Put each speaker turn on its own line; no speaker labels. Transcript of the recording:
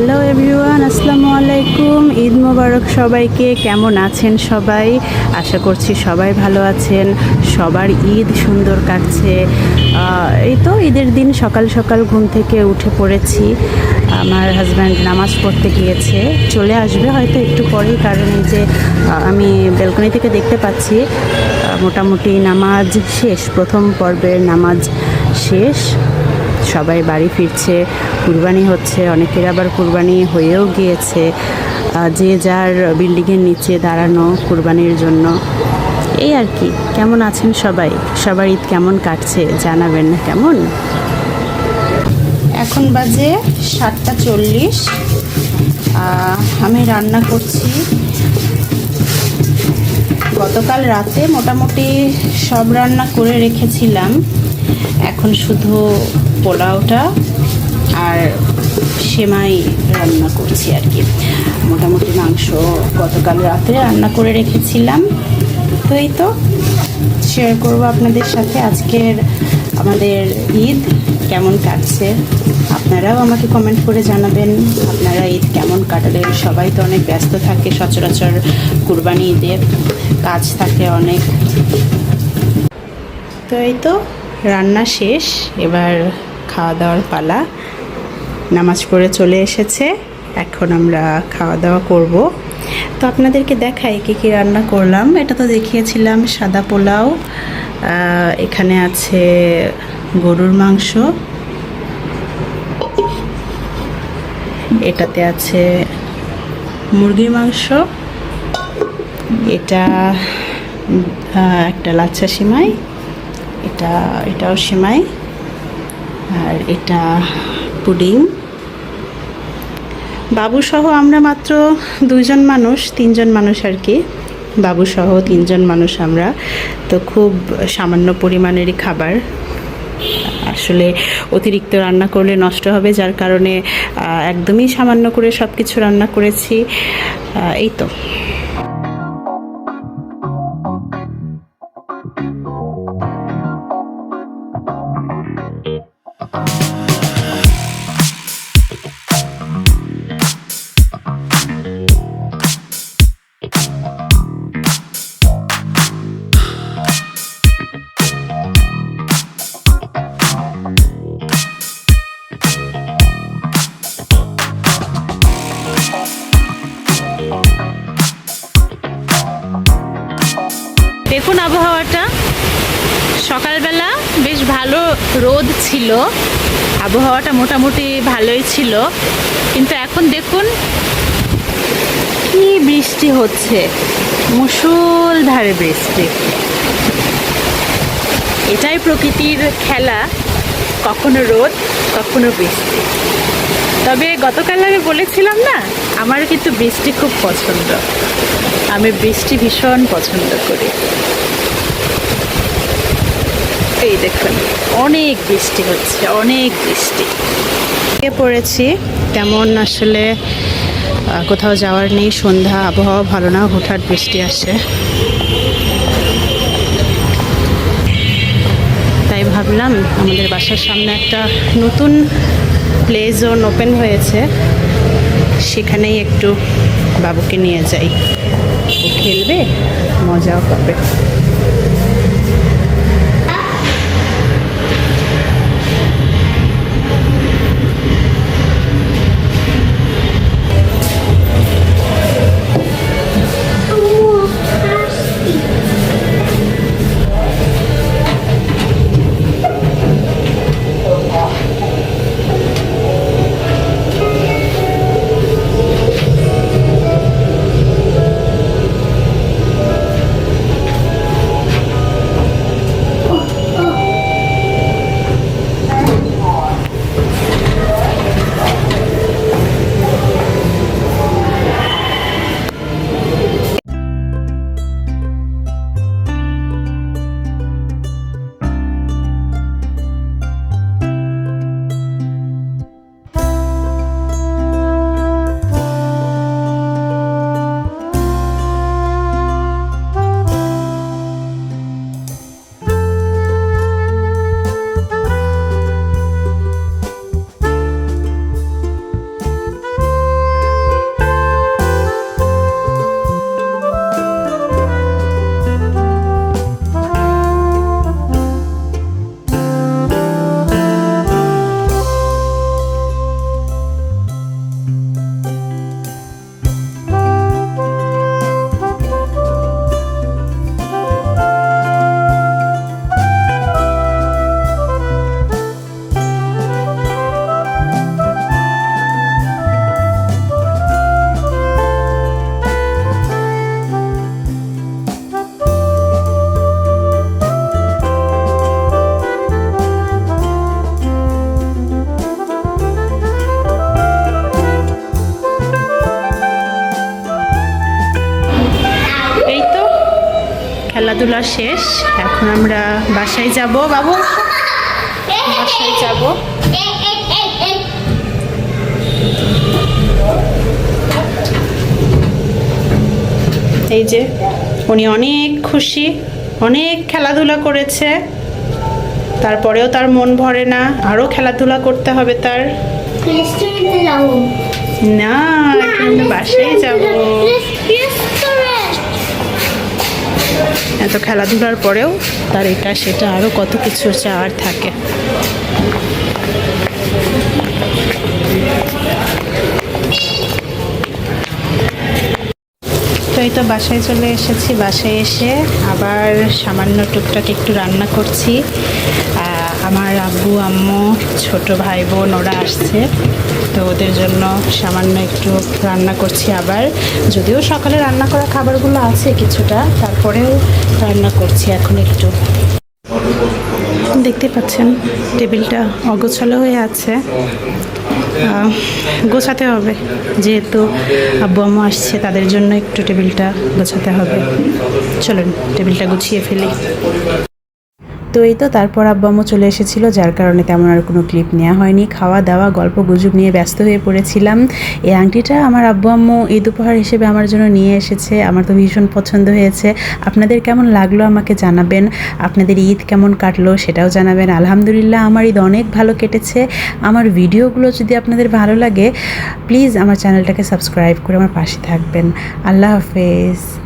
Hello everyone আসসালামু আলাইকুম। ঈদ মোবারক সবাইকে। কেমন আছেন সবাই? আশা করছি সবাই ভালো আছেন। সবার ঈদ সুন্দর কাটছে। এই তো ঈদের দিন সকাল সকাল ঘুম থেকে উঠে পড়েছি। আমার হাজব্যান্ড নামাজ পড়তে গিয়েছে। চলে আসবে হয়তো একটু পরেই, কারণ এই যে আমি বেলকনি থেকে দেখতে পাচ্ছি মোটামুটি নামাজ শেষ, প্রথম পর্বের নামাজ শেষ। সবাই বাড়ি ফিরছে, কুরবানি হচ্ছে, অনেকের আবার কুরবানি হয়েও গিয়েছে। যে যার বিল্ডিংয়ের নিচে দাঁড়ানো কুরবানির জন্য। এই আর কি, কেমন আছেন সবাই? সবার ঈদ কেমন কাটছে জানাবেন না, কেমন? এখন বাজে সাতটা চল্লিশ। আমি রান্না করছি। গতকাল রাতে মোটামুটি সব রান্না করে রেখেছিলাম। এখন শুধু পোলাওটা আর সেমাই রান্না করছি আর কি। মোটামুটি মাংস গতকাল রাতে রান্না করে রেখেছিলাম। তো এই তো শেয়ার করব আপনাদের সাথে আজকের আমাদের ঈদ কেমন কাটছে। আপনারাও আমাকে কমেন্ট করে জানাবেন, আপনারা ঈদ কেমন কাটালেন? সবাই তো অনেক ব্যস্ত থাকে, সচরাচর কুরবানি ঈদে কাজ থাকে অনেক। তো এই তো, রান্না শেষ, এবার খাওয়া দাওয়ার পালা। নামাজ পড়ে চলে এসেছে। এখন আমরা খাওয়া দাওয়া করব। তো আপনাদেরকে দেখাই কী কী রান্না করলাম। এটা তো দেখিয়েছিলাম, সাদা পোলাও এখানে আছে গরুর মাংস। এটাতে আছে মুরগির মাংস। এটা একটা লাচ্ছা সিমাই। এটা, এটাও সেমাই। আর এটা পুডিং। বাবুসহ আমরা মাত্র দুজন মানুষ, তিনজন মানুষ আর কি। বাবুসহ তিনজন মানুষ আমরা। তো খুব সামান্য পরিমাণেরই খাবার। আসলে অতিরিক্ত রান্না করলে নষ্ট হবে, যার কারণে একদমই সামান্য করে সব কিছু রান্না করেছি। এই তো। দেখুন আবহাওয়াটা? সকালবেলা বেশ ভালো রোদ ছিল। আবহাওয়াটা মোটামুটি ভালোই ছিল। কিন্তু এখন দেখুন, কি বৃষ্টি হচ্ছে। মুসুলধারে বৃষ্টি। এটাই প্রকৃতির খেলা। কখনো রোদ, কখনো বৃষ্টি। তবে গতকাল আমি বলেছিলাম না আমার কিন্তু বৃষ্টি খুব পছন্দ। আমি বৃষ্টি ভীষণ পছন্দ করি। এই দেখুন, অনেক বৃষ্টি হচ্ছে, অনেক বৃষ্টি। পড়েছি, তেমন আসলে কোথাও যাওয়ার নেই, সন্ধ্যা, আবহাওয়া ভালো না হঠাৎ বৃষ্টি আসে। তাই ভাবলাম আমাদের বাসার সামনে একটা নতুন প্লে জোন ওপেন হয়েছে। সেখানেই একটু বাবুকে নিয়ে যাই। খেলবে মজাও পাবে। খেলাধুলা শেষ। এখন আমরা বাসায় যাব। বাবু? বাসায় যাব। এই যে উনি অনেক খুশি অনেক খেলাধুলা করেছে। তারপরেও তার মন ভরে না। আরও খেলাধুলা করতে হবে তার। না এখন বাসায় যাব। এত খেলাধুলার পরেও তার এটা, সেটা আরও কত কিছু চাওয়ার থাকে। তো এই তো বাসায় চলে এসেছি, বাসায় এসে আবার সামান্য টুকটাক একটু রান্না করছি। আমার আব্বু, আম্মু, ছোট ভাই, বোন, ওরা আসছে। তো ওদের জন্য সামান্য একটু রান্না করছি আবার। যদিও সকালে রান্না করা খাবারগুলো আছে কিছুটা, তারপরেও রান্না করছি এখন একটু। দেখতে পাচ্ছেন, টেবিলটা অগোছালো হয়ে আছে। গোছাতে হবে, যেহেতু আব্বু আম্মু আসছে, তাদের জন্য একটু টেবিলটা গোছাতে হবে। চলুন, টেবিলটা গুছিয়ে ফেলি। তো এই তো তারপর আব্বু আম্মু চলে এসেছিল, যার কারণে তেমন আর কোনো ক্লিপ নেওয়া হয়নি। খাওয়া দাওয়া, গল্প গুজব নিয়ে ব্যস্ত হয়ে পড়েছিলাম। এই আংটিটা আমার আব্বু আম্মু ঈদ উপহার হিসেবে আমার জন্য নিয়ে এসেছে, আমার তো ভীষণ পছন্দ হয়েছে। আপনাদের কেমন লাগল আমাকে জানাবেন, আপনাদের ঈদ কেমন কাটলো সেটাও জানাবেন। আলহামদুলিল্লাহ, আমার ঈদ অনেক ভালো কেটেছে। আমার ভিডিওগুলো যদি আপনাদের ভালো লাগে প্লিজ আমার চ্যানেলটাকে সাবস্ক্রাইব করে আমার পাশে থাকবেন। আল্লাহ হাফেজ।